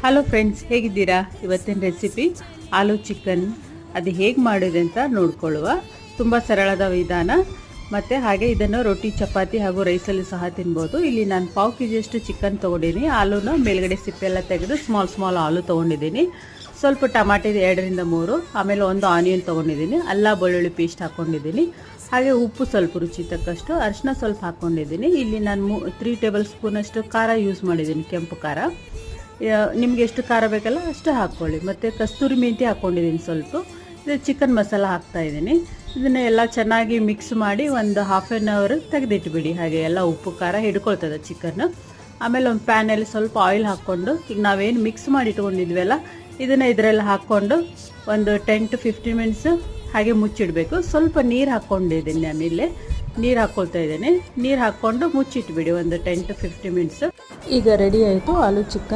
Hello friends ಹೇಗಿದ್ದೀರಾ? ಇವತ್ತಿನ recipe ಆಲೂ chicken ಅದು ಹೇಗೆ ಮಾಡಿದೆ ಅಂತ ನೋಡ್ಕೊಳ್ಳುವ. ತುಂಬ ಸರಳದ ವಿಧಾನ. ಮತ್ತು ಹಾಗೆ ಇದನ್ನು ರೊಟ್ಟಿ, ಚಪಾತಿ ಹಾಗೂ ರೈಸಲ್ಲಿ ಸಹ ತಿನ್ಬೋದು. ಇಲ್ಲಿ ನಾನು ಪಾವು ಕೆ ಜಿಯಷ್ಟು ಚಿಕನ್ ತೊಗೊಂಡಿನಿ. ಆಲೂನ ಮೇಲ್ಗಡೆ ಸಿಪ್ಪೆಲ್ಲ ತೆಗೆದು ಸ್ಮಾಲ್ ಸ್ಮಾಲ್ ಆಲೂ ತೊಗೊಂಡಿದ್ದೀನಿ ಸ್ವಲ್ಪ ಟಮಾಟಿದ ಎರಡರಿಂದ ಮೂರು, ಆಮೇಲೆ ಒಂದು ಆನಿಯನ್ ತೊಗೊಂಡಿದ್ದೀನಿ ಅಲ್ಲ ಬೆಳ್ಳುಳ್ಳಿ ಪೇಸ್ಟ್ ಹಾಕ್ಕೊಂಡಿದ್ದೀನಿ ಹಾಗೆ ಉಪ್ಪು ಸ್ವಲ್ಪ ರುಚಿ ತಕ್ಕಷ್ಟು ಅರಿಶಿನ ಸ್ವಲ್ಪ ಹಾಕ್ಕೊಂಡಿದ್ದೀನಿ ಇಲ್ಲಿ ನಾನು ಮೂ ತ್ರೀ ಟೇಬಲ್ ಸ್ಪೂನಷ್ಟು ಖಾರ ಯೂಸ್ ಮಾಡಿದ್ದೀನಿ ಕೆಂಪು ಖಾರ. ನಿಮ್ಗೆ ಎಷ್ಟು ಖಾರ ಬೇಕಲ್ಲ ಅಷ್ಟು ಹಾಕ್ಕೊಳ್ಳಿ. ಮತ್ತು ಕಸ್ತೂರಿ ಮೆಂತಿ ಹಾಕ್ಕೊಂಡಿದ್ದೀನಿ ಸ್ವಲ್ಪ. ಇದು ಚಿಕನ್ ಮಸಾಲ ಹಾಕ್ತಾ ಇದ್ದೀನಿ. ಇದನ್ನ ಎಲ್ಲ ಚೆನ್ನಾಗಿ ಮಿಕ್ಸ್ ಮಾಡಿ ಒಂದು ಹಾಫ್ ಆ್ಯನ್ ಅವರ್ ತೆಗೆದಿಟ್ಬಿಡಿ. ಹಾಗೆ ಎಲ್ಲ ಉಪ್ಪು, ಖಾರ ಹಿಡ್ಕೊಳ್ತದೆ ಚಿಕನ್. ಆಮೇಲೆ ಒಂದು ಪ್ಯಾನಲ್ಲಿ ಸ್ವಲ್ಪ ಆಯಿಲ್ ಹಾಕ್ಕೊಂಡು, ಈಗ ನಾವೇನು ಮಿಕ್ಸ್ ಮಾಡಿ ಇಟ್ಕೊಂಡಿದ್ವಲ್ಲ, ಇದನ್ನು ಇದರಲ್ಲಿ ಹಾಕ್ಕೊಂಡು ಒಂದು ಟೆನ್ ಟು ಫಿಫ್ಟೀನ್ ಮಿನಿಟ್ಸ್ ಹಾಗೆ ಮುಚ್ಚಿಡಬೇಕು. ಸ್ವಲ್ಪ ನೀರು ಹಾಕ್ಕೊಂಡಿದ್ದೀನಿ ಆಮೇಲೆ. ನೀರು ಹಾಕ್ಕೊಳ್ತಾ ಇದ್ದೀನಿ. ನೀರು ಹಾಕ್ಕೊಂಡು ಮುಚ್ಚಿಟ್ಬಿಡಿ ಒಂದು ಟೆನ್ ಟು ಫಿಫ್ಟಿ ಮಿನಿಟ್ಸ್ ಈಗ ರೆಡಿ ಆಯಿತು ಆಲೂ ಚಿಕನ್.